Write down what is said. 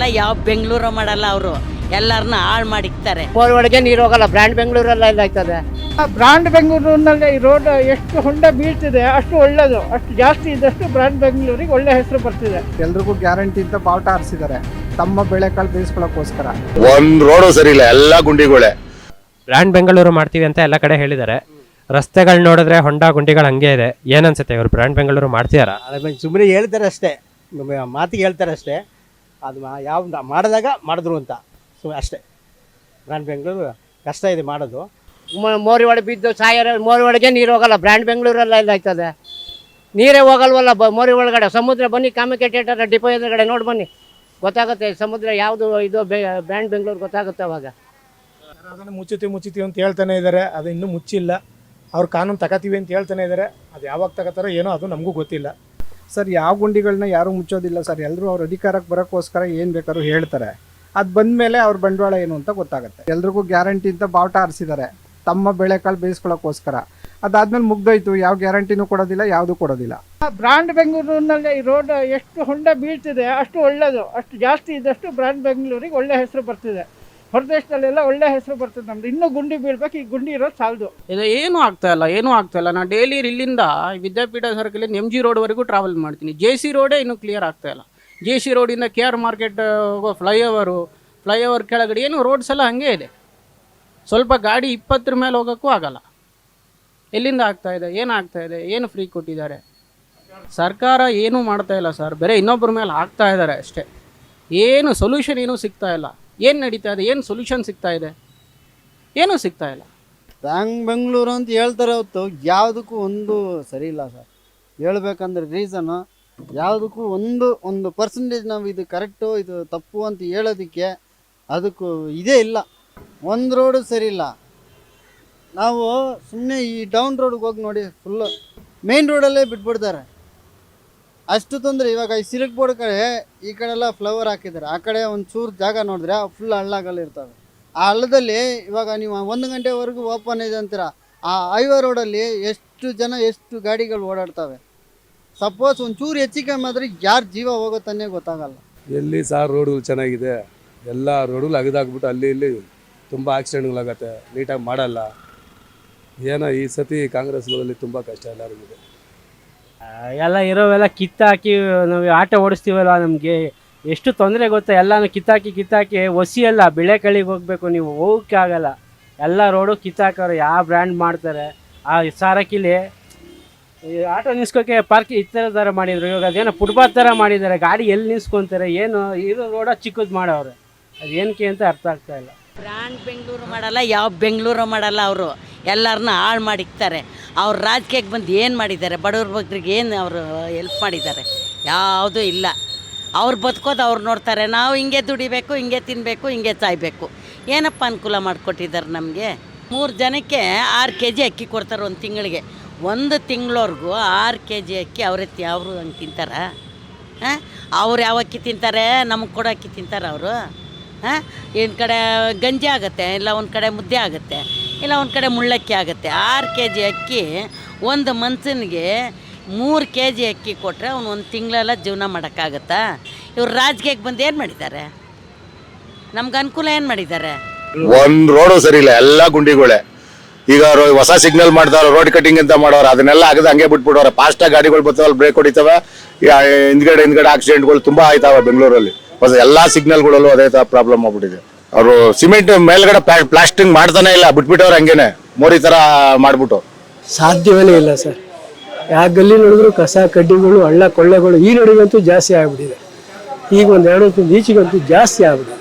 ಮಾಡಲ್ಲ ಯಾವ ಬೆಂಗಳೂರು ಮಾಡಲ್ಲ ಅವರು. ಎಲ್ಲರನ್ನ ಹಾಳು ಮಾಡಿಕ್ತಾರೆ. ಬೋರ್ ಒಳಗೆ ನೀರು ಹೋಗಲ್ಲ ಬ್ರ್ಯಾಂಡ್ ಬೆಂಗಳೂರಲ್ಲ ಇದಾಗ್ತದೆ ಬ್ರಾಂಡ್ ಬೆಂಗಳೂರಿನಲ್ಲಿ ಈ ರೋಡ್ ಎಷ್ಟು ಹೊಂಡ ಬೀಳ್ತಿದೆ ಅಷ್ಟು ಒಳ್ಳೇದು. ಅಷ್ಟು ಜಾಸ್ತಿ ಇದ್ದಷ್ಟು ಬ್ರಾಂಡ್ ಬೆಂಗಳೂರಿಗೆ ಒಳ್ಳೆ ಹೆಸರು ಬರ್ತಿದೆ. ಎಲ್ರಿಗೂ ಗ್ಯಾರಂಟಿ ಅಂತ ಬಾವುಟ ಹಾರಿಸಿದ್ದಾರೆ. ತಮ್ಮ ಬೆಳೆಕಾಳು ಬೇಯಿಸ್ಕೊಳ್ಳೋಕ್ಕೋಸ್ಕರ ಒಂದ್ ರೋಡು ಸರಿ ಇಲ್ಲ ಎಲ್ಲಾ ಗುಂಡಿಗಳೇ. ಬ್ರ್ಯಾಂಡ್ ಬೆಂಗಳೂರು ಮಾಡ್ತೀವಿ ಅಂತ ಎಲ್ಲ ಕಡೆ ಹೇಳಿದ್ದಾರೆ. ರಸ್ತೆಗಳು ನೋಡಿದ್ರೆ ಹೊಂಡ ಗುಂಡಿಗಳು ಹಂಗೆ ಇದೆ. ಏನನ್ಸುತ್ತೆ ಇವರು ಬ್ರ್ಯಾಂಡ್ ಬೆಂಗಳೂರು ಮಾಡ್ತಿದಾರ? ಸುಮ್ಮನೆ ಹೇಳ್ತಾರೆ ಅಷ್ಟೇ. ಮಾತಿಗೆ ಹೇಳ್ತಾರೆ ಅಷ್ಟೇ. ಅದು ಮಾ- ಯಾವ ಮಾಡಿದಾಗ ಮಾಡಿದ್ರು ಅಂತ. ಸೊ ಅಷ್ಟೇ. ಬ್ರ್ಯಾಂಡ್ ಬೆಂಗಳೂರು ಕಷ್ಟ ಇದೆ ಮಾಡೋದು. ಮೋರಿ ಒಳಗೆ ಬಿದ್ದು ಸಾಯರ ಮೋರಿ ಒಳಗೆ ನೀರು ಹೋಗಲ್ಲ. ಬ್ರ್ಯಾಂಡ್ ಬೆಂಗಳೂರೆಲ್ಲ ಆಯ್ತದೆ ನೀರೇ ಹೋಗಲ್ವಲ್ಲ ಬ ಮೋರಿ ಒಳಗಡೆ. ಸಮುದ್ರ ಬನ್ನಿ ಕಾಮಿಕೆ ಥಿಯೇಟರ್ ಡಿಪೋ ಎದುರುಗಡೆ ನೋಡಿ ಬನ್ನಿ. ಗೊತ್ತಾಗುತ್ತೆ ಸಮುದ್ರ ಯಾವುದು ಇದು ಬ್ರ್ಯಾಂಡ್ ಬೆಂಗಳೂರು ಗೊತ್ತಾಗುತ್ತೆ ಅವಾಗ. ಅದನ್ನು ಮುಚ್ಚುತ್ತಿ ಮುಚ್ಚುತ್ತೀವಿ ಅಂತ ಹೇಳ್ತಾನೆ ಇದ್ದಾರೆ ಅದು ಇನ್ನೂ ಮುಚ್ಚಿಲ್ಲ. ಅವ್ರು ಕಾನೂನು ತಗೋತೀವಿ ಅಂತ ಹೇಳ್ತಾನೆ ಇದ್ದಾರೆ ಅದು ಯಾವಾಗ ತಗೋತಾರೋ ಏನೋ ಅದು ನಮಗೂ ಗೊತ್ತಿಲ್ಲ. ಸರ್, ಯಾವ ಗುಂಡಿಗಳನ್ನ ಯಾರೂ ಮುಚ್ಚೋದಿಲ್ಲ ಸರ್. ಎಲ್ಲರೂ ಅವ್ರ ಅಧಿಕಾರಕ್ಕೆ ಬರೋಕ್ಕೋಸ್ಕರ ಏನು ಬೇಕಾದ್ರೂ ಹೇಳ್ತಾರೆ. ಅದು ಬಂದಮೇಲೆ ಅವ್ರ ಬಂಡವಾಳ ಏನು ಅಂತ ಗೊತ್ತಾಗುತ್ತೆ. ಎಲ್ರಿಗೂ ಗ್ಯಾರಂಟಿ ಅಂತ ಬಾವುಟ ಆರಿಸಿದ್ದಾರೆ ತಮ್ಮ ಬೆಳೆಕಾಳು ಬೇಯಿಸ್ಕೊಳ್ಳೋಕ್ಕೋಸ್ಕರ ಅದಾದ್ಮೇಲೆ ಮುಗ್ದೋಯ್ತು. ಯಾವ ಗ್ಯಾರಂಟಿನೂ ಕೊಡೋದಿಲ್ಲ, ಯಾವುದೂ ಕೊಡೋದಿಲ್ಲ. ಬ್ರಾಂಡ್ ಬೆಂಗಳೂರಿನಲ್ಲಿ ರೋಡ್ ಎಷ್ಟು ಹೊಂಡ ಬೀಳ್ತಿದೆ, ಅಷ್ಟು ಒಳ್ಳೆಯದು ಅಷ್ಟು ಜಾಸ್ತಿ ಇದ್ದಷ್ಟು ಬ್ರಾಂಡ್ ಬೆಂಗಳೂರಿಗೆ ಒಳ್ಳೆ ಹೆಸರು ಬರ್ತಿದೆ. ಹೊರದೇಶದಲ್ಲೆಲ್ಲ ಒಳ್ಳೆ ಹೆಸರು ಬರ್ತದೆ ನಮ್ದು. ಇನ್ನೂ ಗುಂಡಿ ಬೀಳ್ಬೇಕು, ಈ ಗುಂಡಿ ಇರೋದು ಸಾಲದು. ಇದು ಏನೂ ಆಗ್ತಾ ಇಲ್ಲ, ಏನೂ ಆಗ್ತಾ ಇಲ್ಲ. ನಾನು ಡೈಲಿ ಇಲ್ಲಿಂದ ವಿದ್ಯಾಪೀಠ ಸರ್ಕಲ್ ಎಂ ಜಿ ರೋಡ್ವರೆಗೂ ಟ್ರಾವೆಲ್ ಮಾಡ್ತೀನಿ. ಜೆ ಸಿ ರೋಡೇ ಇನ್ನೂ ಕ್ಲಿಯರ್ ಆಗ್ತಾ ಇಲ್ಲ. ಜೆ ಸಿ ರೋಡಿಂದ ಕೆ ಆರ್ ಮಾರ್ಕೆಟ್ ಹೋಗೋ ಫ್ಲೈಓವರು ಫ್ಲೈಓವರ್ ಕೆಳಗಡೆ ಏನು ರೋಡ್ಸ್ ಎಲ್ಲ ಹಾಗೆ ಇದೆ. ಸ್ವಲ್ಪ ಗಾಡಿ ಇಪ್ಪತ್ತರ ಮೇಲೆ ಹೋಗೋಕ್ಕೂ ಆಗಲ್ಲ. ಎಲ್ಲಿಂದ ಆಗ್ತಾ ಇದೆ, ಏನು ಆಗ್ತಾ ಇದೆ, ಏನು ಫ್ರೀ ಕೊಟ್ಟಿದ್ದಾರೆ. ಸರ್ಕಾರ ಏನೂ ಮಾಡ್ತಾ ಇಲ್ಲ ಸರ್. ಬೇರೆ ಇನ್ನೊಬ್ಬರ ಮೇಲೆ ಆಗ್ತಾ ಇದ್ದಾರೆ ಅಷ್ಟೇ. ಏನು ಸೊಲ್ಯೂಷನ್ ಏನೂ ಸಿಗ್ತಾ ಇಲ್ಲ. ಏನು ನಡೀತಾ ಇದೆ, ಏನು ಸೊಲ್ಯೂಷನ್ ಸಿಗ್ತಾ ಇದೆ? ಏನೂ ಸಿಗ್ತಾ ಇಲ್ಲ. ಬ್ಯಾಂಗ್ ಬೆಂಗಳೂರು ಅಂತ ಹೇಳ್ತಾರೆ ಹೊತ್ತು ಯಾವುದಕ್ಕೂ ಒಂದು ಸರಿ ಇಲ್ಲ ಸರ್. ಹೇಳ್ಬೇಕಂದ್ರೆ ರೀಸನ್ನು ಯಾವುದಕ್ಕೂ ಒಂದು ಒಂದು ಪರ್ಸೆಂಟೇಜ್ ನಾವು ಇದು ಕರೆಕ್ಟು ಇದು ತಪ್ಪು ಅಂತ ಹೇಳೋದಕ್ಕೆ ಅದಕ್ಕೂ ಇದೇ ಇಲ್ಲ. ಒಂದು ರೋಡು ಸರಿ ಇಲ್ಲ. ನಾವು ಸುಮ್ಮನೆ ಈ ಡೌನ್ ರೋಡ್ಗೆ ಹೋಗಿ ನೋಡಿ ಫುಲ್ಲು ಮೇನ್ ರೋಡಲ್ಲೇ ಬಿಟ್ಬಿಡ್ತಾರೆ. ಅಷ್ಟು ತೊಂದರೆ. ಇವಾಗ ಈ ಸಿಲ್ಕ್ ಬೋರ್ಡ್ ಕಡೆ ಈ ಕಡೆ ಎಲ್ಲ ಫ್ಲವರ್ ಹಾಕಿದ್ದಾರೆ. ಆ ಕಡೆ ಒಂದು ಚೂರು ಜಾಗ ನೋಡಿದ್ರೆ ಫುಲ್ ಹಳ್ಳಗಳು ಇರ್ತವೆ. ಆ ಹಳ್ಳದಲ್ಲಿ ಇವಾಗ ನೀವು ಒಂದು ಗಂಟೆವರೆಗೂ ಓಪನ್ ಇದೆ ಅಂತೀರ? ಆ ಹೈವೇ ರೋಡಲ್ಲಿ ಎಷ್ಟು ಜನ ಎಷ್ಟು ಗಾಡಿಗಳು ಓಡಾಡ್ತವೆ? ಸಪೋಸ್ ಒಂಚೂರು ಹೆಚ್ಚು ಕಮ್ಮಿ ಆದರೆ ಯಾರು ಜೀವ ಹೋಗುತ್ತಾನೆ ಗೊತ್ತಾಗಲ್ಲ. ಎಲ್ಲಿ ಸಹ ರೋಡ್ಗಳು ಚೆನ್ನಾಗಿದೆ, ಎಲ್ಲ ರೋಡ್ಗಳು ಅಗದಾಗ್ಬಿಟ್ಟು ಅಲ್ಲಿ ಇಲ್ಲಿ ತುಂಬ ಆಕ್ಸಿಡೆಂಟ್ಗಳಾಗತ್ತೆ ನೀಟಾಗಿ ಮಾಡಲ್ಲ. ಏನೋ ಈ ಸತಿ ಕಾಂಗ್ರೆಸ್ಗಳಲ್ಲಿ ತುಂಬ ಕಷ್ಟ ಎಲ್ಲರಿಗಿದೆ. ಎಲ್ಲ ಇರೋವೆಲ್ಲ ಕಿತ್ತಾಕಿ ನಾವು ಆಟ ಓಡಿಸ್ತೀವಲ್ಲ ನಮಗೆ? ಎಷ್ಟು ತೊಂದರೆ ಗೊತ್ತಾ? ಎಲ್ಲಾನು ಕಿತ್ತಾಕಿ ಕಿತ್ತಾಕಿ ಒಸಿಯಲ್ಲ ಬೆಳೆ ಕಳಿಗೆ ಹೋಗ್ಬೇಕು ನೀವು, ಹೋಗಕ್ಕೆ ಆಗಲ್ಲ. ಎಲ್ಲ ರೋಡು ಕಿತ್ತಾಕೋರು ಯಾವ ಬ್ರ್ಯಾಂಡ್ ಮಾಡ್ತಾರೆ? ಆ ಸಾರಕಿಲಿ ಆಟೋ ನಿಲ್ಸ್ಕೋಕೆ ಪಾರ್ಕ್ ಈ ಥರ ಥರ ಮಾಡಿದ್ರು. ಇವಾಗ ಅದೇನೋ ಫುಟ್ಪಾತ್ ಥರ ಮಾಡಿದ್ದಾರೆ. ಗಾಡಿ ಎಲ್ಲಿ ನಿಲ್ಸ್ಕೊತಾರೆ? ಏನು? ಇರೋ ರೋಡ ಚಿಕ್ಕದು ಮಾಡೋರು ಏನಕ್ಕೆ ಅಂತ ಅರ್ಥ ಆಗ್ತಾ ಇಲ್ಲ. ಬ್ರ್ಯಾಂಡ್ ಬೆಂಗಳೂರು ಮಾಡಲ್ಲ, ಯಾವ ಬೆಂಗಳೂರು ಮಾಡಲ್ಲ ಅವರು. ಎಲ್ಲರನ್ನ ಹಾಳು ಮಾಡಿಕ್ತಾರೆ. ಅವ್ರು ರಾಜಕೀಯಕ್ಕೆ ಬಂದು ಏನು ಮಾಡಿದ್ದಾರೆ? ಬಡವ್ರ ಬಗ್ಗರಿಗೆ ಏನು ಅವರು ಹೆಲ್ಪ್ ಮಾಡಿದ್ದಾರೆ? ಯಾವುದೂ ಇಲ್ಲ. ಅವ್ರು ಬದುಕೋದು ಅವ್ರು ನೋಡ್ತಾರೆ. ನಾವು ಹಿಂಗೆ ದುಡಿಬೇಕು, ಹಿಂಗೆ ತಿನ್ನಬೇಕು ಹಿಂಗೆ ಸಾಯ್ಬೇಕು. ಏನಪ್ಪ ಅನುಕೂಲ ಮಾಡಿಕೊಟ್ಟಿದ್ದಾರೆ ನಮಗೆ? ಮೂರು ಜನಕ್ಕೆ ಆರು ಕೆ ಜಿ ಅಕ್ಕಿ ಕೊಡ್ತಾರೆ ಒಂದು ತಿಂಗಳಿಗೆ. ಒಂದು ತಿಂಗಳವರೆಗೂ ಆರು ಕೆ ಜಿ ಅಕ್ಕಿ ಅವರೇ ಅವರು ಹಂಗೆ ತಿಂತಾರ? ಹಾಂ? ಅವ್ರು ಯಾವ ಅಕ್ಕಿ ತಿಂತಾರೆ? ನಮಗೆ ಕೊಡೋ ಅಕ್ಕಿ ತಿಂತಾರೆ ಅವರು? ಹಾಂ? ಒಂದು ಕಡೆ ಗಂಜಿ ಆಗುತ್ತೆ? ಇಲ್ಲ ಒಂದು ಕಡೆ ಮುದ್ದೆ ಆಗುತ್ತೆ? ಇಲ್ಲ, ಒಂದು ಕಡೆ ಮುಳ್ಳಕ್ಕಿ ಆಗುತ್ತೆ. ಆರು ಕೆ ಜಿ ಅಕ್ಕಿ, ಒಂದು ಮನ್ಸನಿಗೆ ಮೂರು ಕೆ ಜಿ ಅಕ್ಕಿ ಕೊಟ್ಟರೆ ಅವ್ನು ಒಂದು ತಿಂಗಳೆಲ್ಲ ಜೀವನ ಮಾಡೋಕ್ಕಾಗತ್ತಾ? ಇವ್ರು ರಾಜಕೀಯಕ್ಕೆ ಬಂದು ಏನು ಮಾಡಿದ್ದಾರೆ? ನಮ್ಗೆ ಅನುಕೂಲ ಏನು ಮಾಡಿದ್ದಾರೆ? ಒಂದು ರೋಡು ಸರಿ ಇಲ್ಲ, ಎಲ್ಲ ಗುಂಡಿಗಳೇ. ಈಗ ಹೊಸ ಸಿಗ್ನಲ್ ಮಾಡ್ತಾರ ರೋಡ್ ಕಟಿಂಗ್ ಅಂತ ಮಾಡೋರು, ಅದನ್ನೆಲ್ಲ ಆಗದ ಹಂಗೆ ಬಿಟ್ಬಿಡೋರು ಫಾಸ್ಟ್ ಗಾಡಿಗಳು ಬರ್ತಾವಲ್ಲ ಬ್ರೇಕ್ ಹೊಡಿತಾವೆ. ಹಿಂದ್ಗಡೆ ಹಿಂದ್ಗಡೆ ಆಕ್ಸಿಡೆಂಟ್ಗಳು ತುಂಬಾ ಆಯ್ತಾವೆ ಬೆಂಗಳೂರಲ್ಲಿ. ಹೊಸ ಎಲ್ಲಾ ಸಿಗ್ನಲ್ಗಳಲ್ಲೂ ಅದೇ ತರ ಪ್ರಾಬ್ಲಮ್ ಆಗ್ಬಿಟ್ಟಿದೆ. ಅವರು ಸಿಮೆಂಟ್ ಮೇಲ್ಗಡೆ ಪ್ಲಾಸ್ಟಿಂಗ್ ಮಾಡ್ತಾನೆ ಇಲ್ಲ, ಬಿಟ್ಬಿಟ್ಟವ್ರು ಹಂಗೇನೆ. ಮೋರಿ ತರ ಮಾಡ್ಬಿಟ್ಟು. ಸಾಧ್ಯವೇ ಇಲ್ಲ ಸರ್. ಯಾವ ಗಲ್ಲಿ ನೋಡಿದ್ರು ಕಸ, ಕಡ್ಡಿಗಳು, ಹಳ್ಳ, ಕೊಳ್ಳೆಗಳು ಈ ನಡುವಂತೂ ಜಾಸ್ತಿ ಆಗ್ಬಿಟ್ಟಿದೆ. ಈಗ ಒಂದು ಎರಡು ಹೊತ್ತಿಂದ ಈಚೆಗಂತೂ ಜಾಸ್ತಿ ಆಗ್ಬಿಟ್ಟಿದೆ.